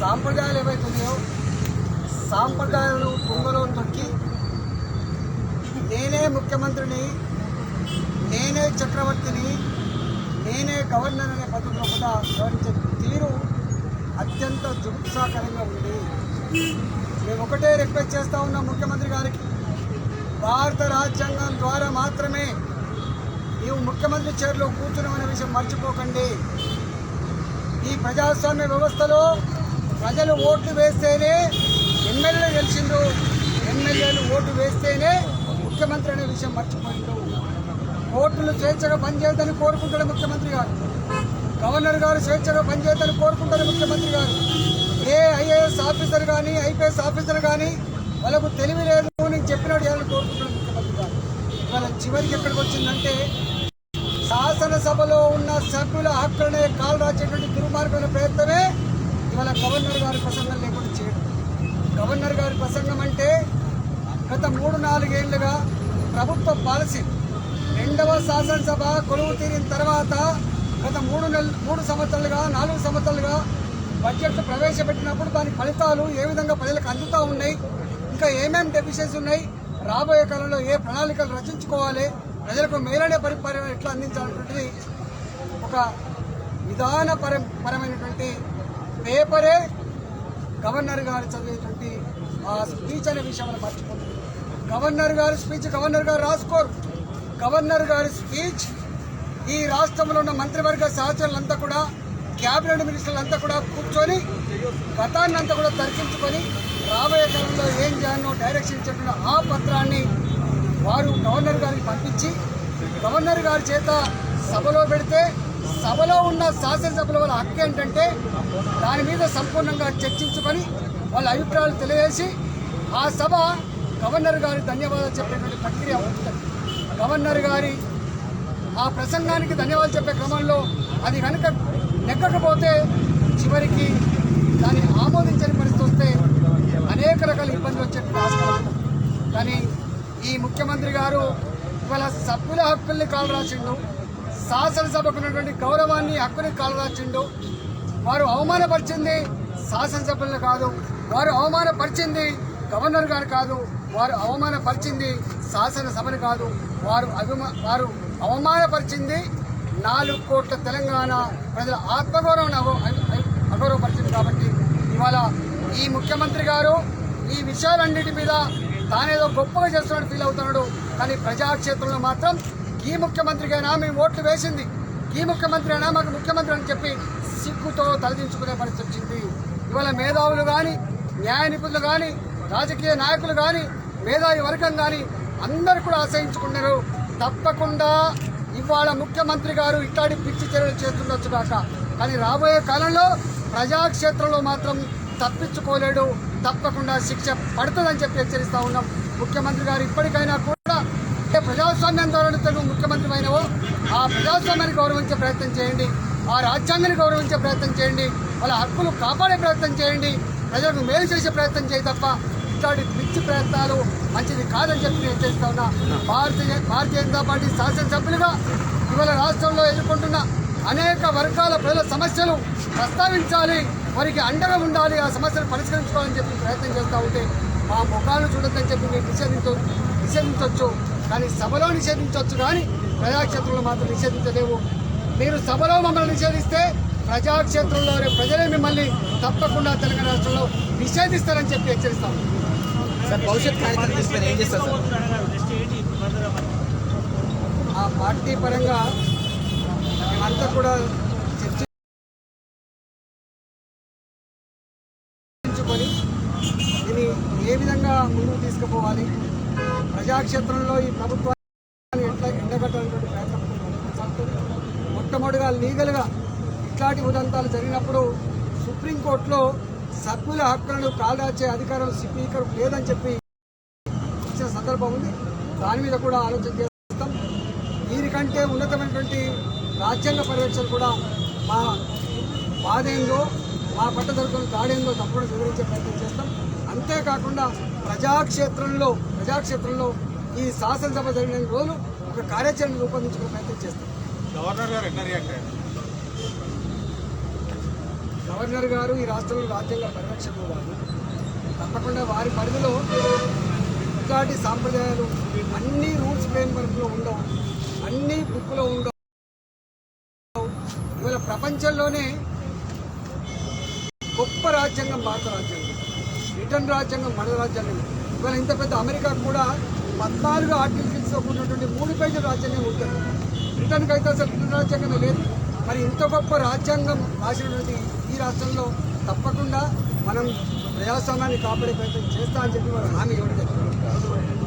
సాంప్రదాయాలు ఏవైతున్నాయో సాంప్రదాయాలు పొంగలో తొక్కి నేనే ముఖ్యమంత్రిని నేనే చక్రవర్తిని నేనే గవర్నర్ అనే పద్ధతిలో కూడా వ్యవహరించే తీరు అత్యంత జుగుప్సాకరంగా ఉంది. మేము ఒకటే రిక్వెస్ట్ చేస్తా ఉన్నాం ముఖ్యమంత్రి గారికి. భారత రాజ్యాంగం ద్వారా మాత్రమే నీవు ముఖ్యమంత్రి చైర్లో కూర్చున్నామనే విషయం మర్చిపోకండి. ఈ ప్రజాస్వామ్య వ్యవస్థలో ప్రజలు ఓట్లు వేస్తేనే ఎమ్మెల్యేలు గెలిచిండు ఎమ్మెల్యేలు ఓటు వేస్తేనే ముఖ్యమంత్రి అనే విషయం మర్చిపోయిండు ఓట్లు స్వేచ్ఛగా పనిచేయద్దని కోరుకుంటాడు ముఖ్యమంత్రి గారు. గవర్నర్ గారు స్వేచ్ఛగా పనిచేయద్దని కోరుకుంటారు ముఖ్యమంత్రి గారు. ఏ ఐఏఎస్ ఆఫీసర్ కానీ ఐపీఎస్ ఆఫీసర్ కానీ వాళ్ళకు తెలివి లేదు నేను చెప్పినట్టు చేయాలని కోరుకుంటాడు ముఖ్యమంత్రి గారు. ఇవాళ చివరికి ఎక్కడికి వచ్చిందంటే శాసనసభలో ఉన్న సభ్యుల హక్కులనే కాలు రాచేటువంటి దుర్మార్గమైన ప్రయత్నమే మన గవర్నర్ గారి ప్రసంగం లేకుండా చేయడం. గవర్నర్ గారి ప్రసంగం అంటే గత మూడు నాలుగేళ్ళుగా ప్రభుత్వ పాలసీ రెండవ శాసనసభ కొలువు తీరిన తర్వాత గత మూడు నెల మూడు సంవత్సరాలుగా నాలుగు సంవత్సరాలుగా బడ్జెట్ ప్రవేశపెట్టినప్పుడు దాని ఫలితాలు ఏ విధంగా ప్రజలకు అందుతూ ఉన్నాయి? ఇంకా ఏమేమి డెఫిషియన్స్ ఉన్నాయి? రాబోయే కాలంలో ఏ ప్రణాళికలు రచించుకోవాలి? ప్రజలకు మేలనే పరిపాలన ఎట్లా అందించాలనేటువంటిది ఒక విధానపర పరమైనటువంటి పేపరే గవర్నర్ గారు చదివేటువంటి ఆ స్పీచ్ అనే విషయం మర్చిపోతుంది గవర్నర్ గారి స్పీచ్ గవర్నర్ గారు రాసుకోరు. గవర్నర్ గారి స్పీచ్ ఈ రాష్ట్రంలో ఉన్న మంత్రివర్గ సహచరులంతా కూడా క్యాబినెట్ మినిస్టర్లంతా కూడా కూర్చొని గతాన్ని అంతా కూడా తర్కించుకొని రాబోయే కాలంలో ఏం చేయాలో డైరెక్షన్ ఇచ్చేటువంటి ఆ పత్రాన్ని వారు గవర్నర్ గారికి పంపించి గవర్నర్ గారి చేత సభలో పెడితే సభలో ఉన్న శాసనసభల వాళ్ళ హక్కు ఏంటంటే దాని మీద సంపూర్ణంగా చర్చించుకొని వాళ్ళ అభిప్రాయాలు తెలియజేసి ఆ సభ గవర్నర్ గారి ధన్యవాదాలు చెప్పేటువంటి ప్రక్రియ ఉంటుంది గవర్నర్ గారి ఆ ప్రసంగానికి ధన్యవాదాలు చెప్పే క్రమంలో అది కనుక నెక్కకపోతే చివరికి దాన్ని ఆమోదించని పరిస్థితి వస్తే అనేక రకాల ఇబ్బందులు వచ్చేటువంటి ఆస్కారం కానీ ఈ ముఖ్యమంత్రి గారు ఇవాళ సభ్యుల హక్కుల్ని కాలు రాసిండు శాసనసభకు ఉన్నటువంటి గౌరవాన్ని హక్కుని కాలరాచిండు. వారు అవమానపరిచింది శాసనసభ్యులను కాదు వారు అవమానపరిచింది గవర్నర్ గారు కాదు వారు అవమానపరిచింది శాసనసభను కాదు వారు అభిమా వారు అవమానపరిచింది నాలుగు కోట్ల తెలంగాణ ప్రజల ఆత్మగౌరవం అగౌ- అగౌరవపరిచింది కాబట్టి ఇవాళ ఈ ముఖ్యమంత్రి గారు ఈ విషయాలన్నిటి మీద తానేదో గొప్పగా చేస్తున్నట్టు ఫీల్ అవుతున్నాడు. కానీ ప్రజాక్షేత్రంలో మాత్రం ఈ ముఖ్యమంత్రికైనా మేము ఓట్లు వేసింది. ఈ ముఖ్యమంత్రి అయినా మాకు ముఖ్యమంత్రి అని చెప్పి సిగ్గుతో తలదించుకునే పరిస్థితి వచ్చింది. ఇవాళ మేధావులు కానీ న్యాయ నిపుణులు కానీ రాజకీయ నాయకులు కానీ మేధావి వర్గం కానీ అందరు కూడా ఆశ్రయించుకున్నారు తప్పకుండా ఇవాళ ముఖ్యమంత్రి గారు ఇట్లాంటి పిచ్చి చర్యలు చేస్తుండొచ్చు కాక కానీ రాబోయే కాలంలో ప్రజాక్షేత్రంలో మాత్రం తప్పించుకోలేడు. తప్పకుండా శిక్ష పడుతుందని చెప్పి హెచ్చరిస్తా ఉన్నాం. ముఖ్యమంత్రి గారు ఇప్పటికైనా అంటే ప్రజాస్వామ్యం ద్వారా నువ్వు ముఖ్యమంత్రి అయినవో ఆ ప్రజాస్వామ్యాన్ని గౌరవించే ప్రయత్నం చేయండి ఆ రాజ్యాంగాన్ని గౌరవించే ప్రయత్నం చేయండి వాళ్ళ హక్కులు కాపాడే ప్రయత్నం చేయండి ప్రజలకు మేలు చేసే ప్రయత్నం చేయి తప్ప ఇట్లాంటి పిచ్చి ప్రయత్నాలు మంచిది కాదని చెప్పి నేను చేస్తా ఉన్నా. భారతీయ భారతీయ జనతా పార్టీ శాసనసభ్యులుగా ఇవాళ రాష్ట్రంలో ఎదుర్కొంటున్న అనేక వర్గాల ప్రజల సమస్యలు ప్రస్తావించాలి వారికి అండగా ఉండాలి ఆ సమస్యలు పరిష్కరించుకోవాలని చెప్పి ప్రయత్నం చేస్తూ ఉంటే మా ముఖాలను చూడొద్దని చెప్పి మీరు నిషేధించ నిషేధించవచ్చు కానీ సభలో నిషేధించవచ్చు కానీ ప్రజాక్షేత్రంలో మాత్రం నిషేధించలేవు. మీరు సభలో మమ్మల్ని నిషేధిస్తే ప్రజాక్షేత్రంలోనే ప్రజలే మిమ్మల్ని తప్పకుండా తెలంగాణ రాష్ట్రంలో నిషేధిస్తారని చెప్పి హెచ్చరిస్తాం. ఆ పార్టీ పరంగా మేమంతా కూడా చర్చించుకొని దీన్ని ఏ విధంగా ముందుకు తీసుకుపోవాలి? ప్రజాక్షేత్రంలో ఈ ప్రభుత్వాన్ని ఎట్లా ఎండగట్టాలనేటువంటి ప్రయత్నం మొట్టమొదటిగా లీగల్గా ఇట్లాంటి ఉదంతాలు జరిగినప్పుడు సుప్రీంకోర్టులో సభ్యుల హక్కులను కాల్దాచే అధికారం స్పీకర్ లేదని చెప్పి ఇచ్చిన సందర్భం ఉంది. దాని మీద కూడా ఆలోచన చేస్తాం. దీనికంటే ఉన్నతమైనటువంటి రాజ్యాంగ పరిరక్షణ కూడా మా బాధ ఏందో మా పట్ల జరుగుతున్న దాడేందో తప్పకుండా వివరించే ప్రయత్నం చేస్తాం. అంతేకాకుండా ప్రజాక్షేత్రంలో ప్రజాక్షేత్రంలో ఈ శాసనసభ జరిగిన రోజులు ఒక కార్యాచరణ రూపొందించుకునే ప్రయత్నం చేస్తాం. గవర్నర్ గారు ఎట్లా రియాక్ట్ అయ్యారు? గవర్నర్ గారు ఈ రాష్ట్రంలో రాజ్యాంగ పరిరక్షకులు వారు తప్పకుండా వారి పరిధిలో ఇట్లాంటి సాంప్రదాయాలు అన్ని రూల్స్ ఫ్రేమ్ వర్క్లో ఉండవు అన్ని బుక్లో ఉండవు. ఇవాళ ప్రపంచంలోనే గొప్ప రాజ్యాంగం భారత రాజ్యాంగం. బ్రిటన్ రాజ్యాంగం మన రాజ్యాంగం. ఇవాళ ఇంత పెద్ద అమెరికా కూడా పద్నాలుగు ఆర్టికల్స్తో కూడినటువంటి మూడు పేజీల రాజ్యాంగం ఉంటుంది బ్రిటన్కి అయితే అసలు బ్రిటన్ రాజ్యాంగమే లేదు. మరి ఇంత గొప్ప రాజ్యాంగం రాసినటువంటి ఈ రాష్ట్రంలో తప్పకుండా మనం ప్రజాస్వామ్యాన్ని కాపాడే ప్రయత్నం చేస్తా అని చెప్పి మనం హామీ ఇవ్వడం జరిగింది.